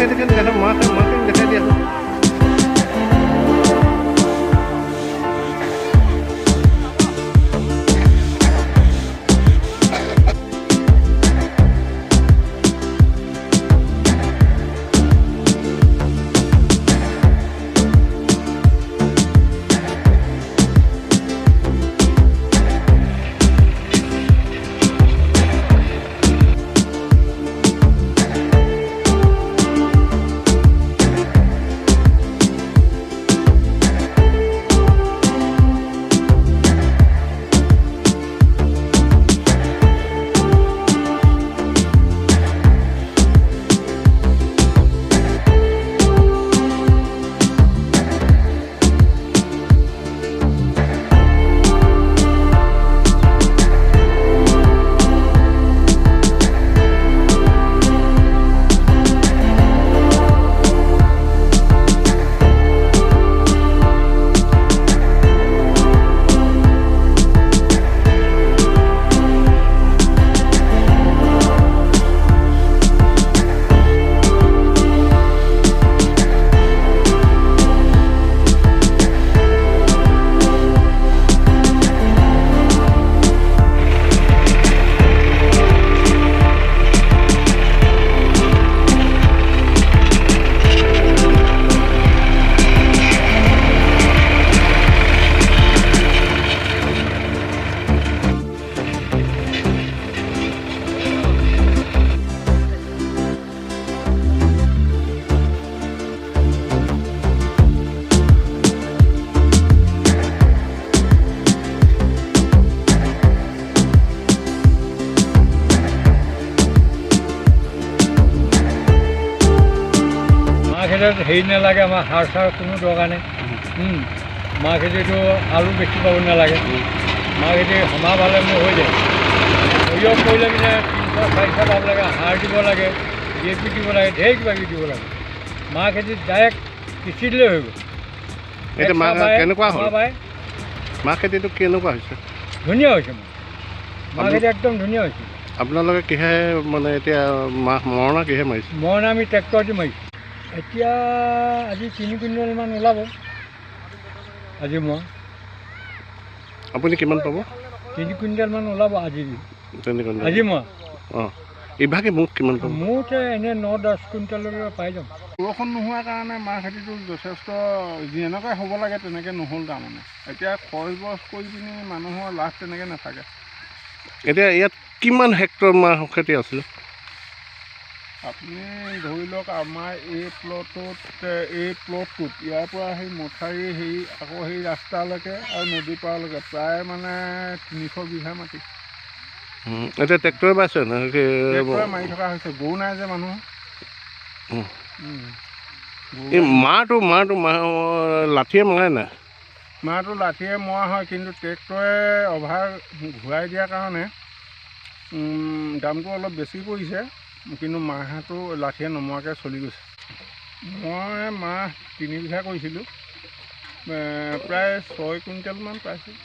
kan kadang makan makan dekat dia খেতিত হেৰি নালাগে আমাৰ সাৰ চাৰ কোনো দৰকাৰ নাই। মাহ খেতিটো আলু বেছি পাব নালাগে। মাহ খেতি সমা পালে মোৰ হৈ যায়। সৰিয়হ কৰিলে মানে তিনিশ চাৰিশ পাব লাগে সাৰ দিব লাগে ডি এ পি দিব লাগে ঢেৰ কিবা কিবি দিব লাগে। মাহ খেতিত ডাইৰেক্ট সিঁচি দিলেই হৈ গ'ল মাহ কেনেকুৱা হ'ল? খেতিটো কেনেকুৱা হৈছে? ধুনীয়া হৈছে মাহ খেতি একদম ধুনীয়া হৈছে। আপোনালোকে কিহে মানে এতিয়া মাহ মৰণা কিহে মাৰিছে? মৰণা আমি ট্ৰেক্টৰ দি মাৰিছোঁ। এতিয়া আজি তিনি কুইণ্টেলমান ওলাব। আজি মই। আপুনি কিমান পাব? তিনি কুইণ্টেলমান ওলাব আজি। আজি মই। অঁ। ইভাগে মোক কিমান পাব? মোৰ এতিয়া এনেই ন দহ কুইণ্টেললৈকে পাই যাম। বৰষুণ নোহোৱাৰ কাৰণে মাহ খেতিটো যথেষ্ট যেনেকৈ হ'ব লাগে তেনেকৈ নহ'ল তাৰমানে। এতিয়া খৰচ বছ কৰি পিনি মানুহৰ লাভ তেনেকৈ নাথাকে। এতিয়া ইয়াত কিমান হেক্টৰ মাহ খেতি আছিলে? আপুনি ধৰি লওক আমাৰ এই প্লটটোত এ, এই প্লটটোত ইয়াৰ পৰা সেই মথাউৰি হেৰি আকৌ সেই ৰাস্তালৈকে আৰু নদী পাৰলৈকে প্ৰায় মানে তিনিশ বিঘা মাটি। এতিয়া ট্ৰেক্টৰে বাইছে ট্ৰেক্টৰে মাৰি থকা হৈছে গৰু নাই যে মানুহ। এই। মাহটো মাহটো মাহ লাঠিয়ে মাৰে নাই? মাহটো লাঠিয়ে মৰা হয় কিন্তু ট্ৰেক্টৰে অভাৰ ঘূৰাই দিয়াৰ কাৰণে দামটো অলপ বেছি পৰিছে। কিন্তু মাহটো লাঠিয়ে নমৰাকৈ চলি গৈছে। মই মাহ তিনি বিঘা কৰিছিলোঁ। প্ৰায় ছয় কুইণ্টেলমান পাইছোঁ।